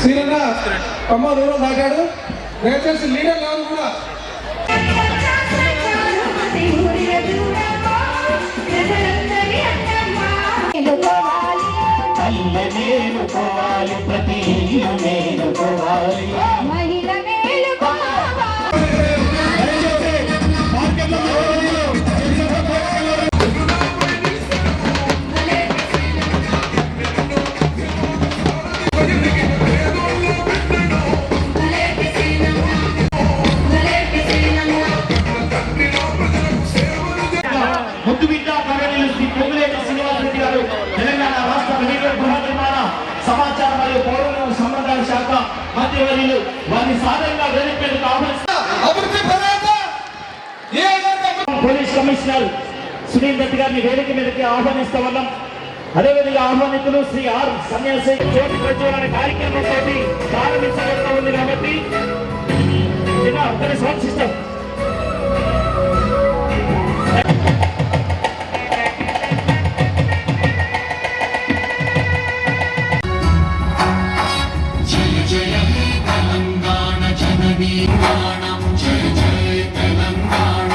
శ్రీరన్న అమ్మ దూరం దాటాడు. దయచేసి లీడర్ కూడా. ప్రతి నేను పోవాలి. బిడ్డ గవర్నర్ శ్రీ పొంగులేటి శ్రీనివాసరెడ్డి గారు తెలంగాణ రాష్ట్ర రెవెన్యూ గృహ నిర్మాణ సమాచార మరియు పౌర సంబంధాల శాఖ మంత్రివర్యులు వారిని సాధారణంగా వేదికలకు ఆహ్వానిస్తారు పోలీస్ కమిషనర్ సునీల్ దత్ గారిని వేదిక మీదకి ఆహ్వానిస్తా ఉన్నాం. అదేవిధంగా ఆహ్వానితులు శ్రీ ఆర్ సన్యాసి జ్యోతి ప్రజ్వలన కార్యక్రమంతో ప్రారంభించబడుతూ ఉంది కాబట్టి. చిన్న జయ జయ తెలంగాణ.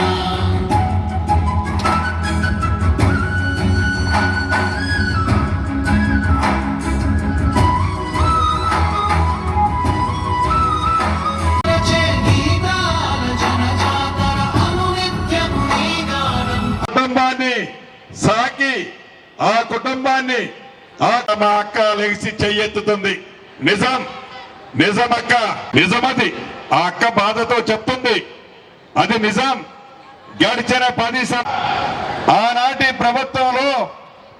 కుటుంబాన్ని సాకి ఆ కుటుంబాన్ని ఆ మా అక్క లెగిసి చెయ్యెత్తుతుంది. నిజాం. నిజం అక్క నిజమది. ఆ అక్క బాధతో చెప్తుంది. అది నిజం. గడిచిన పది ఆనాటి ప్రభుత్వంలో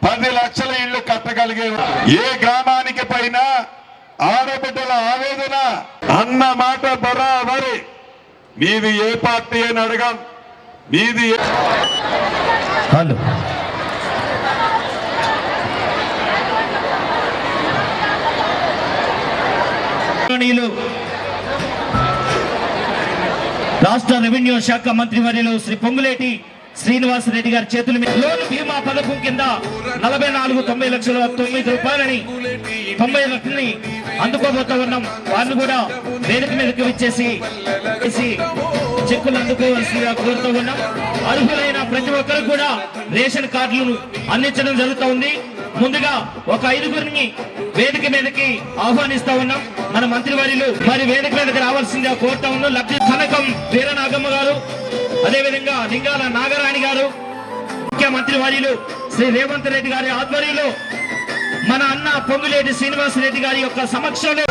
పది లక్షల ఇళ్ళు కట్టగలిగే ఏ గ్రామానికి పైన ఆడబిడ్డల ఆవేదన అన్న మాట బరాబరి. మీది ఏ పార్టీ అని అడగం. మీది హలో. గౌరవనీయులు రాష్ట్ర రెవెన్యూ శాఖ మంత్రి వర్యులు శ్రీ పొంగులేటి శ్రీనివాస్ రెడ్డి గారి చేతుల మీద లోన్ బీమా పథకం కింద నలభై నాలుగు తొంభై లక్షల తొమ్మిది రూపాయలని తొంభై లక్షల్ని అందుకోబోతా ఉన్నాం. వారిని కూడా వేదిక మీదకి వచ్చేసి చెక్కులు అందుకోవాల్సిందిగా కోరుతూ ఉన్నాం. అర్హులైన ప్రతి ఒక్కరు కూడా రేషన్ కార్డులను అందించడం జరుగుతూ ఉంది. ముందుగా ఒక ఐదుగురిని వేదిక మీదకి ఆహ్వానిస్తా ఉన్నాం. మన మంత్రివర్యులు మరి వేదిక మీదకి రావాల్సిందిగా కోరుతా ఉన్నాం లబ్ధి కనకం వీరనాగమ్మ గారు అదేవిధంగా లింగాల నాగరాణి గారు ముఖ్యమంత్రి వర్యులు శ్రీ రేవంత్ రెడ్డి గారి ఆధ్వర్యంలో మన అన్న పొంగులేటి శ్రీనివాస్ రెడ్డి గారి యొక్క సమక్షంలో